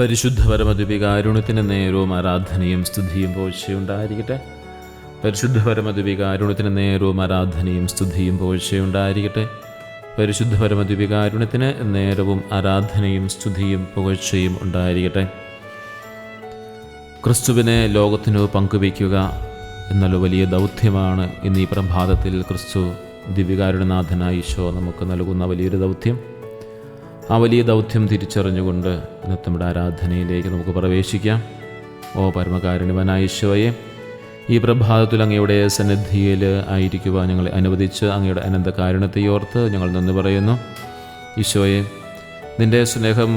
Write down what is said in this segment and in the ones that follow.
പരിശുദ്ധ പരമദ്വികാരുണ്യത്തിന് നേരവും ആരാധനയും സ്തുതിയും പോഴ്ചയുണ്ടായിരിക്കട്ടെ. പരിശുദ്ധ പരമദ്വികാരുണ്യത്തിന് നേരവും ആരാധനയും സ്തുതിയും പോഴ്ചയുണ്ടായിരിക്കട്ടെ. പരിശുദ്ധ പരമദ്വികാരുണ്യത്തിന് നേരവും ആരാധനയും സ്തുതിയും പുകഴ്ചയും ഉണ്ടായിരിക്കട്ടെ. ക്രിസ്തുവിനെ ലോകത്തിനു പങ്കുവയ്ക്കുക എന്നുള്ള വലിയ ദൗത്യമാണ് ഇന്ന് ഈ പ്രഭാതത്തിൽ ക്രിസ്തു ദിവ്യകാരുണനാഥനായി ഈശോ നമുക്ക് നൽകുന്ന വലിയൊരു ദൗത്യം. ആ വലിയ ദൗത്യം തിരിച്ചറിഞ്ഞുകൊണ്ട് ഇന്നത്തെ നമ്മുടെ ആരാധനയിലേക്ക് നമുക്ക് പ്രവേശിക്കാം. ഓ പരമകാരുണ്യവനായ ഈശോയെ ഈ പ്രഭാതത്തിൽ അങ്ങയുടെ സന്നിധിയിൽ ആയിരിക്കുവാൻ ഞങ്ങളെ അനുവദിച്ച് അങ്ങയുടെ അനന്ത കാരുണ്യത്തെ ഓർത്ത് ഞങ്ങൾ നന്ദി പറയുന്നു. ഈശോയെ നിന്റെ സ്നേഹം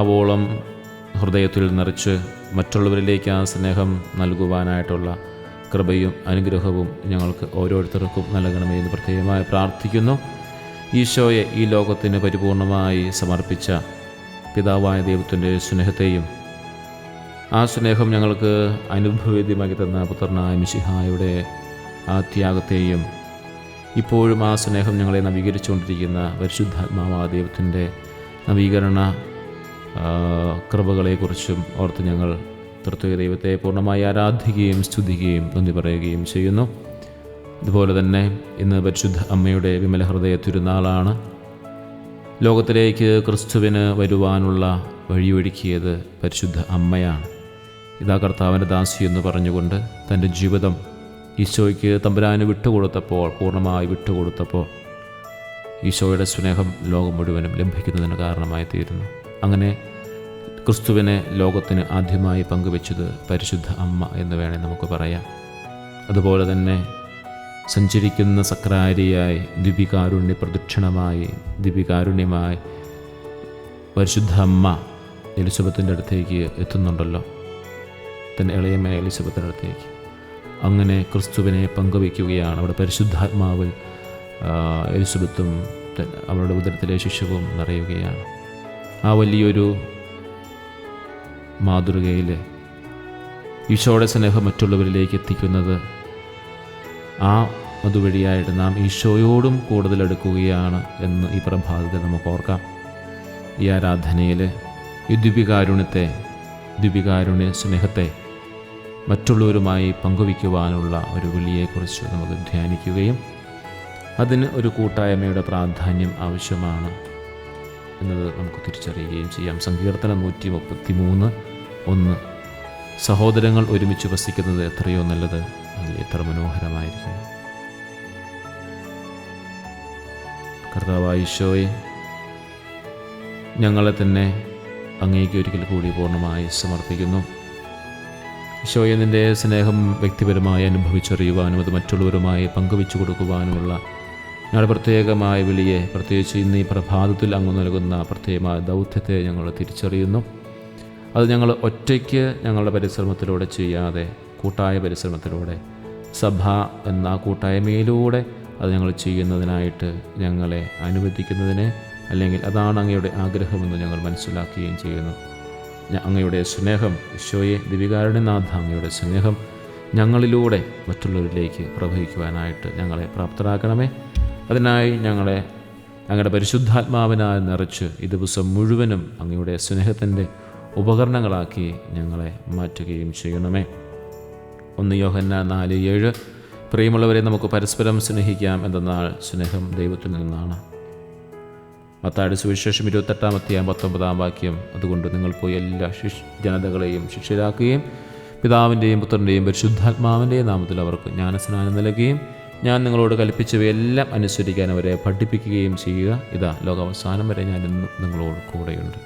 അവോളം ഹൃദയത്തിൽ നിറച്ച് മറ്റുള്ളവരിലേക്ക് ആ സ്നേഹം നൽകുവാനായിട്ടുള്ള കൃപയും അനുഗ്രഹവും ഞങ്ങൾക്ക് ഓരോരുത്തർക്കും നൽകണമേ എന്ന് പ്രത്യേകമായി പ്രാർത്ഥിക്കുന്നു. ഈശോയെ ഈ ലോകത്തിന് പരിപൂർണമായി സമർപ്പിച്ച പിതാവായ ദൈവത്തിന്റെ സ്നേഹത്തെയും ആ സ്നേഹം ഞങ്ങൾക്ക് അനുഭവേദ്യമാക്കി തന്ന പുത്രനായ മിശിഹായുടെ ആ ത്യാഗത്തെയും ഇപ്പോഴും ആ സ്നേഹം ഞങ്ങളെ നവീകരിച്ചുകൊണ്ടിരിക്കുന്ന പരിശുദ്ധാത്മാവായ ദൈവത്തിന്റെ നവീകരണ കൃപകളെക്കുറിച്ചും ഓർത്ത് ഞങ്ങൾ തൃത്വ ദൈവത്തെ പൂർണമായി ആരാധിക്കുകയും സ്തുതിക്കുകയും നന്ദി പറയുകയും ചെയ്യുന്നു. അതുപോലെ തന്നെ ഇന്ന് പരിശുദ്ധ അമ്മയുടെ വിമല ഹൃദയ തിരുനാളാണ്. ലോകത്തിലേക്ക് ക്രിസ്തുവിന് വരുവാനുള്ള വഴിയൊരുക്കിയത് പരിശുദ്ധ അമ്മയാണ്. ഇതാ കർത്താവിന്റെ ദാസി എന്ന് പറഞ്ഞുകൊണ്ട് തന്റെ ജീവിതം ഈശോയ്ക്ക് തമ്പുരാന് വിട്ടുകൊടുത്തപ്പോൾ പൂർണമായി വിട്ടുകൊടുത്തപ്പോൾ ഈശോയുടെ സ്നേഹം ലോകം മുഴുവനും ലഭിക്കുന്നതിന് കാരണമായി തീരുന്നു. അങ്ങനെ ക്രിസ്തുവിനെ ലോകത്തിന് ആദ്യമായി പങ്കുവെച്ചത് പരിശുദ്ധ അമ്മ എന്ന് വേണേൽ നമുക്ക് പറയാം. അതുപോലെ തന്നെ സഞ്ചരിക്കുന്ന സക്രാരിയായി ദിപികാരുണ്യ പ്രദക്ഷിണമായി ദിപികാരുണ്യമായി പരിശുദ്ധ അമ്മ എലിസബത്തിന്റെ അടുത്തേക്ക് എത്തുന്നുണ്ടല്ലോ. തന്റെ ഇളയമായ എലിസബത്തിന്റെ അടുത്തേക്ക്. അങ്ങനെ ക്രിസ്തുവിനെ പങ്കുവയ്ക്കുകയാണ് അവിടെ പരിശുദ്ധാത്മാവിൽ എലിസബത്തും അവരുടെ ഉദരത്തിലെ ശിശുവും നിറയുകയാണ്. ആ വലിയൊരു മാതൃകയിൽ ഈശോയുടെ സ്നേഹം മറ്റുള്ളവരിലേക്ക് എത്തിക്കുന്നത് ആ അതുവഴിയായിട്ട് നാം ഈശോയോടും കൂടുതൽ എടുക്കുകയാണ് എന്ന് ഈ പ്രഭാതത്തിൽ നമുക്ക് ഓർക്കാം. ഈ ആരാധനയിൽ ഈ ദ്വിപികാരുണ്യത്തെ ദ്വിപികാരുണ്യ സ്നേഹത്തെ മറ്റുള്ളവരുമായി പങ്കുവയ്ക്കുവാനുള്ള ഒരു വിളിയെക്കുറിച്ച് നമുക്ക് ധ്യാനിക്കുകയും അതിന് ഒരു കൂട്ടായ്മയുടെ പ്രാധാന്യം ആവശ്യമാണ് എന്നത് നമുക്ക് തിരിച്ചറിയുകയും ചെയ്യാം. സങ്കീർത്തനം നൂറ്റി മുപ്പത്തി മൂന്ന് ഒന്ന്. സഹോദരങ്ങൾ ഒരുമിച്ച് വസിക്കുന്നത് എത്രയോ നല്ലത്. അതിൽ എത്ര മനോഹരമായിരിക്കുന്നു. കർത്താവായ ഈശോയെ ഞങ്ങളെ തന്നെ അങ്ങേക്ക് ഒരിക്കൽ കൂടി പൂർണമായി സമർപ്പിക്കുന്നു. ഈശോയെ നിന്റെ സ്നേഹം വ്യക്തിപരമായി അനുഭവിച്ചറിയുവാനും അത് മറ്റുള്ളവരുമായി പങ്കുവെച്ചു കൊടുക്കുവാനുമുള്ള ഞങ്ങളുടെ പ്രത്യേകമായ വിളിയെ പ്രത്യേകിച്ച് ഇന്ന് ഈ പ്രഭാതത്തിൽ അങ്ങ് നൽകുന്ന പ്രത്യേകമായ ദൗത്യത്തെ ഞങ്ങൾ തിരിച്ചറിയുന്നു. അത് ഞങ്ങൾ ഒറ്റയ്ക്ക് ഞങ്ങളുടെ പരിശ്രമത്തിലൂടെ ചെയ്യാതെ കൂട്ടായ പരിശ്രമത്തിലൂടെ സഭ എന്ന കൂട്ടായ്മയിലൂടെ അത് ഞങ്ങൾ ചെയ്യുന്നതിനായിട്ട് ഞങ്ങളെ അനുവദിക്കുന്നതിന് അല്ലെങ്കിൽ അതാണ് അങ്ങയുടെ ആഗ്രഹമെന്ന് ഞങ്ങൾ മനസ്സിലാക്കുകയും ചെയ്യുന്നു. അങ്ങയുടെ സ്നേഹം ഈശോയെ ദിവികാരുണ്യനാഥ അങ്ങയുടെ സ്നേഹം ഞങ്ങളിലൂടെ മറ്റുള്ളവരിലേക്ക് പ്രവഹിക്കുവാനായിട്ട് ഞങ്ങളെ പ്രാപ്തരാക്കണമേ. അതിനായി ഞങ്ങളെ ഞങ്ങളുടെ പരിശുദ്ധാത്മാവിനാൽ നിറച്ച് ഈ ദിവസം മുഴുവനും അങ്ങയുടെ സ്നേഹത്തിന്റെ ഉപകരണങ്ങളാക്കി ഞങ്ങളെ മാറ്റുകയും ചെയ്യണമേ. ഒന്ന് യോഹന്ന നാല് ഏഴ്. പ്രിയമുള്ളവരെ നമുക്ക് പരസ്പരം സ്നേഹിക്കാം എന്തെന്നാൽ സ്നേഹം ദൈവത്തിൽ നിന്നാണ്. മത്താടി സുവിശേഷം ഇരുപത്തെട്ടാം അധ്യായം പത്തൊമ്പതാം വാക്യം. അതുകൊണ്ട് നിങ്ങൾ പോയി എല്ലാ ശിഷ് ജനതകളെയും ശിക്ഷരാക്കുകയും പിതാവിന്റെയും പുത്രന്റെയും പരിശുദ്ധാത്മാവിന്റെയും നാമത്തിൽ അവർക്ക് ജ്ഞാനസ്നാനം നൽകുകയും ഞാൻ നിങ്ങളോട് കൽപ്പിച്ചവയെല്ലാം അനുസരിക്കാൻ അവരെ പഠിപ്പിക്കുകയും ചെയ്യുക. ഇതാ ലോകാവസാനം വരെ ഞാൻ ഇന്നും നിങ്ങളോട് കൂടെയുണ്ട്.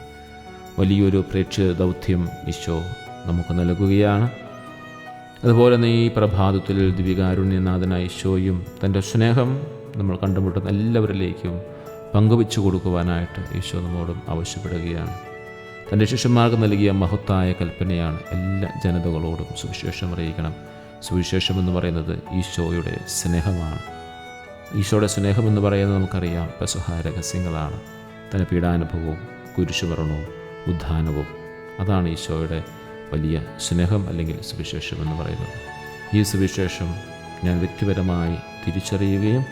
വലിയൊരു പ്രേക്ഷിത ദൗത്യം ഈശോ നമുക്ക് നൽകുകയാണ്. അതുപോലെ തന്നെ ഈ പ്രഭാതത്തിൽ ദിവികാരുണ്യനാഥനായ ഈശോയും തന്റെ സ്നേഹം നമ്മൾ കണ്ടുമുട്ടുന്ന എല്ലാവരിലേക്കും പങ്കുവെച്ചു കൊടുക്കുവാനായിട്ട് ഈശോ നമ്മോടും ആവശ്യപ്പെടുകയാണ്. തന്റെ ശിഷ്യന്മാർക്ക് നൽകിയ മഹത്തായ കൽപ്പനയാണ് എല്ലാ ജനതകളോടും സുവിശേഷം അറിയിക്കണം. സുവിശേഷം എന്ന് പറയുന്നത് ഈശോയുടെ സ്നേഹമാണ്. ഈശോയുടെ സ്നേഹം എന്ന് പറയുന്നത് നമുക്കറിയാം പെസഹ രഹസ്യങ്ങളാണ്. തന്റെ പീഡാനുഭവവും കുരിശുമരണവും ഉദ്ധാനവും അതാണ് ഈശോയുടെ വലിയ സ്നേഹം അല്ലെങ്കിൽ സുവിശേഷം എന്ന് പറയുന്നത്. ഈ സുവിശേഷം ഞാൻ വ്യക്തിപരമായി തിരിച്ചറിയുകയും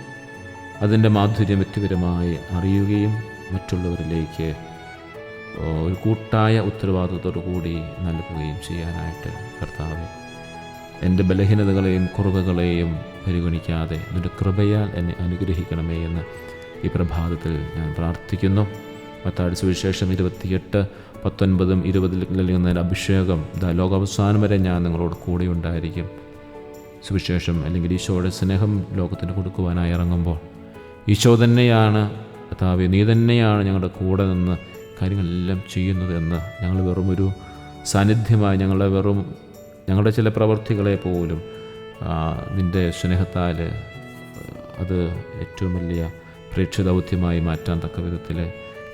അതിന്റെ മാധുര്യം വ്യക്തിപരമായി അറിയുകയും മറ്റുള്ളവരിലേക്ക് ഒരു കൂട്ടായ ഉത്തരവാദിത്വത്തോടു കൂടി നൽകുകയും ചെയ്യാനായിട്ട് കർത്താവ് എന്റെ ബലഹീനതകളെയും കുറവുകളെയും പരിഗണിക്കാതെ നിന്റെ കൃപയാൽ എന്നെ അനുഗ്രഹിക്കണമേ എന്ന് ഈ പ്രഭാതത്തിൽ ഞാൻ പ്രാർത്ഥിക്കുന്നു. മത്താടി സുവിശേഷം ഇരുപത്തിയെട്ട് പത്തൊൻപതും ഇരുപതിൽ നൽകുന്ന അഭിഷേകം. ദാ ലോകാവസാനം വരെ ഞാൻ നിങ്ങളോട് കൂടെ ഉണ്ടായിരിക്കും. സുവിശേഷം അല്ലെങ്കിൽ ഈശോയുടെ സ്നേഹം ലോകത്തിന് കൊടുക്കുവാനായി ഇറങ്ങുമ്പോൾ. ഈശോ തന്നെയാണ് അതാവ് നീ തന്നെയാണ് ഞങ്ങളുടെ കൂടെ നിന്ന് കാര്യങ്ങളെല്ലാം ചെയ്യുന്നത് എന്ന് ഞങ്ങൾ വെറുമൊരു സാന്നിധ്യമായി ഞങ്ങളുടെ വെറും ഞങ്ങളുടെ ചില പ്രവൃത്തികളെ പോലും നിന്റെ സ്നേഹത്താൽ അത് ഏറ്റവും വലിയ പ്രേക്ഷിതൗത്യമായി മാറ്റാൻ തക്ക വിധത്തിൽ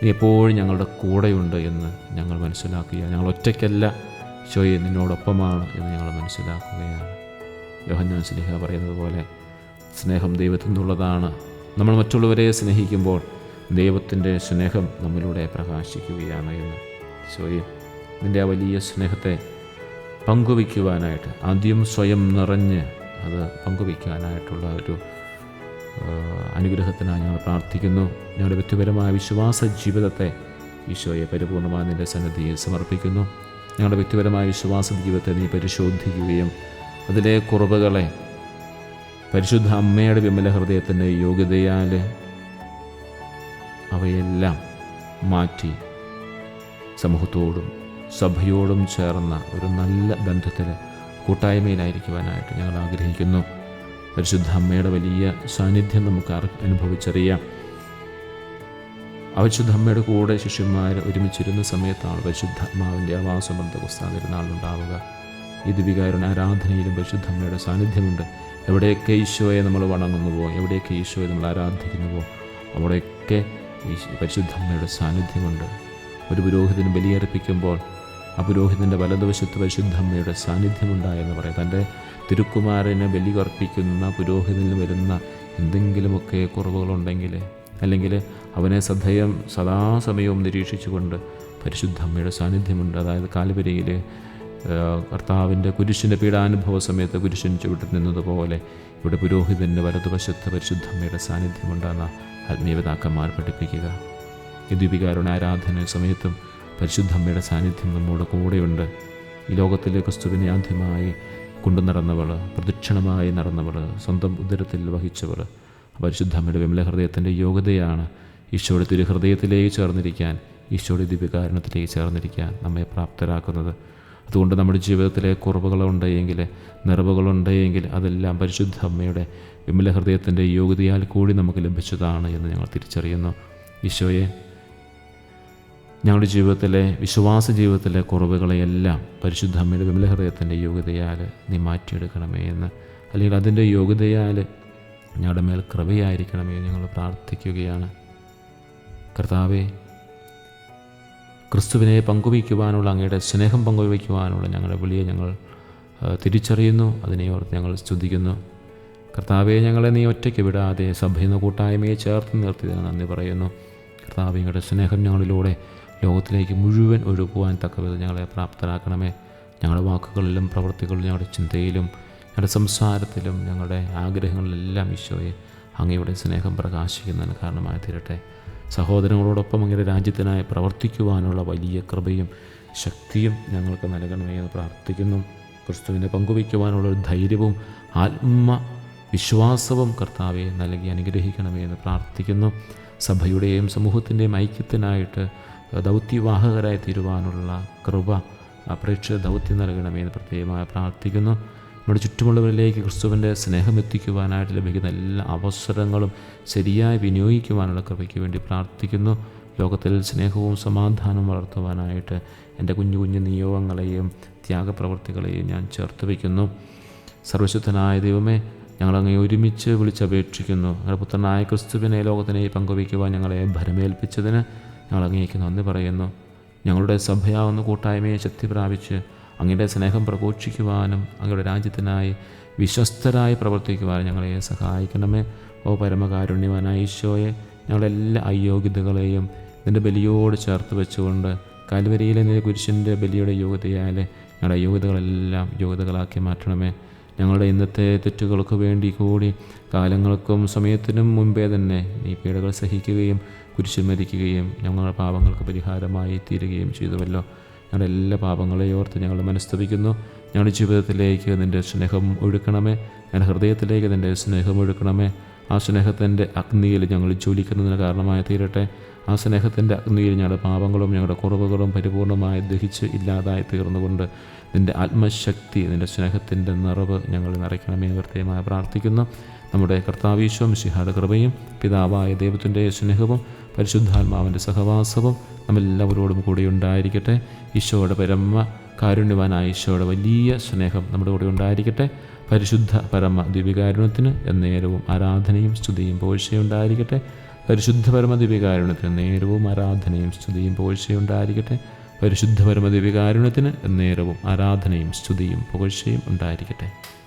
നീ എപ്പോഴും ഞങ്ങളുടെ കൂടെയുണ്ട് എന്ന് ഞങ്ങൾ മനസ്സിലാക്കുക ഞങ്ങൾ ഒറ്റയ്ക്കല്ല. ഈശോയെ നിന്നോടൊപ്പമാണ് എന്ന് ഞങ്ങൾ മനസ്സിലാക്കുകയാണ്. യോഹന്നാൻ സ്നേഹ പറയുന്നത് പോലെ സ്നേഹം ദൈവത്തിൽ നിന്നുള്ളതാണ് നമ്മൾ മറ്റുള്ളവരെ സ്നേഹിക്കുമ്പോൾ ദൈവത്തിന്റെ സ്നേഹം നമ്മിലൂടെ പ്രകാശിക്കുകയാണ് എന്ന്. ഈശോയെ നിന്റെ ആ വലിയ സ്നേഹത്തെ പങ്കുവയ്ക്കുവാനായിട്ട് ആദ്യം സ്വയം നിറഞ്ഞ് അത് പങ്കുവയ്ക്കാനായിട്ടുള്ള ഒരു അനുഗ്രഹത്തിനായി ഞങ്ങൾ പ്രാർത്ഥിക്കുന്നു. ഞങ്ങളുടെ വ്യക്തിപരമായ വിശ്വാസ ജീവിതത്തെ ഈശോയെ പരിപൂർണമായ നിന്റെ സന്നദ്ധിയിൽ സമർപ്പിക്കുന്നു. ഞങ്ങളുടെ വ്യക്തിപരമായ വിശ്വാസ ജീവിതത്തെ നീ പരിശോധിക്കുകയും അതിലെ കുറവുകളെ പരിശുദ്ധ അമ്മയുടെ വിമല ഹൃദയത്തിന്റെ യോഗ്യതയാൽ അവയെല്ലാം മാറ്റി സമൂഹത്തോടും സഭയോടും ചേർന്ന ഒരു നല്ല ബന്ധത്തിൽ കൂട്ടായ്മയിലായിരിക്കുവാനായിട്ട് ഞങ്ങൾ ആഗ്രഹിക്കുന്നു. പരിശുദ്ധ അമ്മയുടെ വലിയ സാന്നിധ്യം നമുക്ക് അനുഭവിച്ചറിയാം. പരിശുദ്ധ അമ്മയുടെ കൂടെ ശിഷ്യന്മാർ ഒരുമിച്ചിരുന്ന സമയത്താണ് പരിശുദ്ധാത്മാവിന്റെ ആവാസബന്ധ ബന്ധകുസ്താതിരുന്നാളുണ്ടാവുക ഈ ദിവികാരുടെ ആരാധനയിലും പരിശുദ്ധ അമ്മയുടെ സാന്നിധ്യമുണ്ട്. എവിടെയൊക്കെ ഈശോയെ നമ്മൾ വണങ്ങുന്നുവോ എവിടെയൊക്കെ ഈശോയെ നമ്മൾ ആരാധിക്കുന്നുവോ അവിടെയൊക്കെ പരിശുദ്ധ അമ്മയുടെ സാന്നിധ്യമുണ്ട്. ഒരു പുരോഹിതന് ബലിയർപ്പിക്കുമ്പോൾ ആ പുരോഹിതന്റെ വലതുവശത്ത് പരിശുദ്ധ അമ്മയുടെ സാന്നിധ്യമുണ്ടായെന്ന് പറയാം. തന്റെ തിരുക്കുമാരന് ബലി കർപ്പിക്കുന്ന പുരോഹിതന് വരുന്ന എന്തെങ്കിലുമൊക്കെ കുറവുകളുണ്ടെങ്കിൽ അല്ലെങ്കിൽ അവനെ സദയം സദാസമയവും നിരീക്ഷിച്ചുകൊണ്ട് പരിശുദ്ധ അമ്മയുടെ സാന്നിധ്യമുണ്ട്. അതായത് കാൽവരിയിൽ കർത്താവിന്റെ കുരിശിന്റെ പീഡാനുഭവ സമയത്ത് കുരിശിൻ ചുവട്ടിൽ നിന്നതുപോലെ ഇവിടെ പുരോഹിതന്റെ വലതുവശത്ത് പരിശുദ്ധ അമ്മയുടെ സാന്നിധ്യമുണ്ടെന്ന ആത്മീയപിതാക്കന്മാർ പഠിപ്പിക്കുക. ഈ ദീപികാരുടെ ആരാധന സമയത്തും പരിശുദ്ധ അമ്മയുടെ സാന്നിധ്യം നമ്മുടെ കൂടെയുണ്ട്. ഈ ലോകത്തിലെ ക്രിസ്തുവിനെ ആദ്യമായി കൊണ്ടു നടന്നവൾ പ്രദക്ഷിണമായി നടന്നവൾ സ്വന്തം ഉദരത്തിൽ വഹിച്ചവൾ. പരിശുദ്ധമ്മയുടെ വിമല ഹൃദയത്തിന്റെ യോഗ്യതയാണ് ഈശോയുടെ തിരുഹൃദയത്തിലേക്ക് ചേർന്നിരിക്കാൻ ഈശോയുടെ ദിവ്യകാരണത്തിലേക്ക് ചേർന്നിരിക്കാൻ നമ്മെ പ്രാപ്തരാക്കുന്നത്. അതുകൊണ്ട് നമ്മുടെ ജീവിതത്തിലെ കുറവുകളുണ്ടെങ്കിൽ നിറവുകളുണ്ടെങ്കിൽ അതെല്ലാം പരിശുദ്ധ അമ്മയുടെ വിമല ഹൃദയത്തിന്റെ യോഗ്യതയാൽ കൂടി നമുക്ക് ലഭിച്ചതാണ് എന്ന് ഞങ്ങൾ തിരിച്ചറിയുന്നു. ഈശോയെ ഞങ്ങളുടെ ജീവിതത്തിലെ വിശ്വാസ ജീവിതത്തിലെ കുറവുകളെയെല്ലാം പരിശുദ്ധ അമ്മയുടെ വിമല ഹൃദയത്തിന്റെ യോഗ്യതയാൽ നീ മാറ്റിയെടുക്കണമേ എന്ന്. അല്ലെങ്കിൽ അതിന്റെ യോഗ്യതയാൽ ഞങ്ങളുടെ മേൽ കൃപയായിരിക്കണമേ ഞങ്ങൾ പ്രാർത്ഥിക്കുകയാണ്. കർത്താവെ ക്രിസ്തുവിനെ പങ്കുവയ്ക്കുവാനുള്ള അങ്ങയുടെ സ്നേഹം പങ്കുവയ്ക്കുവാനുള്ള ഞങ്ങളുടെ വിളിയെ ഞങ്ങൾ തിരിച്ചറിയുന്നു. അതിനെ ഓർത്ത് ഞങ്ങൾ സ്തുതിക്കുന്നു. കർത്താവെ ഞങ്ങളെ നീ ഒറ്റയ്ക്ക് വിടാതെ സഭയെന്ന കൂട്ടായ്മയെ ചേർത്ത് നിർത്തിയതിന് നന്ദി പറയുന്നു. കർത്താവ് ഞങ്ങളുടെ സ്നേഹം ഞങ്ങളിലൂടെ ലോകത്തിലേക്ക് മുഴുവൻ ഒഴുകുവാൻ തക്കവിധം ഞങ്ങളെ പ്രാപ്തരാക്കണമേ. ഞങ്ങളുടെ വാക്കുകളിലും പ്രവൃത്തികളിലും ഞങ്ങളുടെ ചിന്തയിലും ഞങ്ങളുടെ സംസാരത്തിലും ഞങ്ങളുടെ ആഗ്രഹങ്ങളിലെല്ലാം ഈശോയെ അങ്ങയുടെ സ്നേഹം പ്രകാശിക്കുന്നതിന് കാരണമായി തീരട്ടെ. സഹോദരങ്ങളോടൊപ്പം അങ്ങയുടെ രാജ്യത്തിനായി പ്രവർത്തിക്കുവാനുള്ള വലിയ കൃപയും ശക്തിയും ഞങ്ങൾക്ക് നൽകണമേ എന്ന് പ്രാർത്ഥിക്കുന്നു. ക്രിസ്തുവിനെ പങ്കുവയ്ക്കുവാനുള്ള ഒരു ധൈര്യവും ആത്മ വിശ്വാസവും കർത്താവെ നൽകി അനുഗ്രഹിക്കണമേ എന്ന് പ്രാർത്ഥിക്കുന്നു. സഭയുടെയും സമൂഹത്തിന്റെയും ഐക്യത്തിനായിട്ട് ദൗത്യവാഹകരായി തീരുവാനുള്ള കൃപ പ്രേക്ഷക ദൗത്യം നൽകണമേ എന്ന് പ്രത്യേകമായി പ്രാർത്ഥിക്കുന്നു. നമ്മുടെ ചുറ്റുമുള്ളവരിലേക്ക് ക്രിസ്തുവിന്റെ സ്നേഹം എത്തിക്കുവാനായിട്ട് ലഭിക്കുന്ന എല്ലാ അവസരങ്ങളും ശരിയായി വിനിയോഗിക്കുവാനുള്ള കൃപയ്ക്ക് വേണ്ടി പ്രാർത്ഥിക്കുന്നു. ലോകത്തിൽ സ്നേഹവും സമാധാനവും വളർത്തുവാനായിട്ട് എന്റെ കുഞ്ഞു കുഞ്ഞു നിയോഗങ്ങളെയും ത്യാഗപ്രവർത്തികളെയും ഞാൻ ചേർത്ത് വയ്ക്കുന്നു. സർവശുദ്ധനായ ദൈവമേ ഞങ്ങളങ്ങേ ഒരുമിച്ച് വിളിച്ചപേക്ഷിക്കുന്നു. ഞങ്ങളുടെ പുത്രനായ ക്രിസ്തുവിനെ ലോകത്തിനെ പങ്കുവയ്ക്കുവാൻ ഞങ്ങളെ ഭരമേൽപ്പിച്ചതിന് ഞങ്ങൾ അങ്ങേക്ക് നന്ദി പറയുന്നു. ഞങ്ങളുടെ സഭയാവുന്ന കൂട്ടായ്മയെ ശക്തി പ്രാപിച്ച് അങ്ങയുടെ സ്നേഹം പ്രഘോഷിക്കുവാനും അങ്ങയുടെ രാജ്യത്തിനായി വിശ്വസ്തരായി പ്രവർത്തിക്കുവാനും ഞങ്ങളെ സഹായിക്കണമേ. ഓ പരമകാരുണ്യവാനായ ഈശോയെ ഞങ്ങളെല്ലാ അയോഗ്യതകളെയും നിന്റെ ബലിയോട് ചേർത്ത് വെച്ചുകൊണ്ട് കാൽവരിയിലെ നിന്റെ കുരിശിന്റെ ബലിയുടെ യോഗ്യതയാൽ ഞങ്ങളുടെ യോഗ്യതകളെല്ലാം യോഗ്യതകളാക്കി മാറ്റണമേ. ഞങ്ങളുടെ ഇന്നത്തെ തെറ്റുകൾക്ക് വേണ്ടി കൂടി കാലങ്ങൾക്കും സമയത്തിനും മുമ്പേ തന്നെ നീ പീഡകൾ സഹിക്കുകയും കുരിശിൽ മരിക്കുകയും ഞങ്ങളുടെ പാപങ്ങൾക്ക് പരിഹാരമായി തീരുകയും ചെയ്തുവല്ലോ. ഞങ്ങളുടെ എല്ലാ പാപങ്ങളെയും ഓർത്ത് ഞങ്ങൾ മനസ്തപിക്കുന്നു. ഞങ്ങളുടെ ജീവിതത്തിലേക്ക് നിന്റെ സ്നേഹം ഒഴുക്കണമേ. ഞങ്ങളുടെ ഹൃദയത്തിലേക്ക് നിന്റെ സ്നേഹം ഒഴുക്കണമേ. ആ സ്നേഹത്തിന്റെ അഗ്നിയിൽ ഞങ്ങൾ ജ്വലിക്കുന്നതിന് കാരണമായി തീരട്ടെ. ആ സ്നേഹത്തിന്റെ അഗ്നിയിൽ ഞങ്ങളുടെ പാപങ്ങളും ഞങ്ങളുടെ കുറവുകളും പരിപൂർണമായി ദഹിച്ച് ഇല്ലാതായി തീർന്നുകൊണ്ട് നിന്റെ ആത്മശക്തി നിന്റെ സ്നേഹത്തിന്റെ നിറവ് ഞങ്ങൾ നിറയ്ക്കണമേ കൃത്യമായി പ്രാർത്ഥിക്കുന്നു. നമ്മുടെ കർത്താവീശ്വം ശിഹായുടെ കൃപയും പിതാവായ ദൈവത്തിന്റെ സ്നേഹവും പരിശുദ്ധാത്മാവിന്റെ സഹവാസവും നമ്മെല്ലാവരോടും കൂടി ഉണ്ടായിരിക്കട്ടെ. ഈശോയുടെ പരമ കാരുണ്യവാനായ ഈശോയുടെ വലിയ സ്നേഹം നമ്മുടെ കൂടെ ഉണ്ടായിരിക്കട്ടെ. പരിശുദ്ധ പരമ ദിവ്യകാരുണ്യത്തിന് എന്നേരവും ആരാധനയും സ്തുതിയും പോഴ്ചയും ഉണ്ടായിരിക്കട്ടെ. പരിശുദ്ധ പരമ ദിവ്യകാരുണ്യത്തിന് നേരവും ആരാധനയും സ്തുതിയും പോഴ്ചയും ഉണ്ടായിരിക്കട്ടെ. പരിശുദ്ധ പരമ ദിവ്യകാരുണ്യത്തിന് നേരവും ആരാധനയും സ്തുതിയും പുകഴ്ചയും ഉണ്ടായിരിക്കട്ടെ.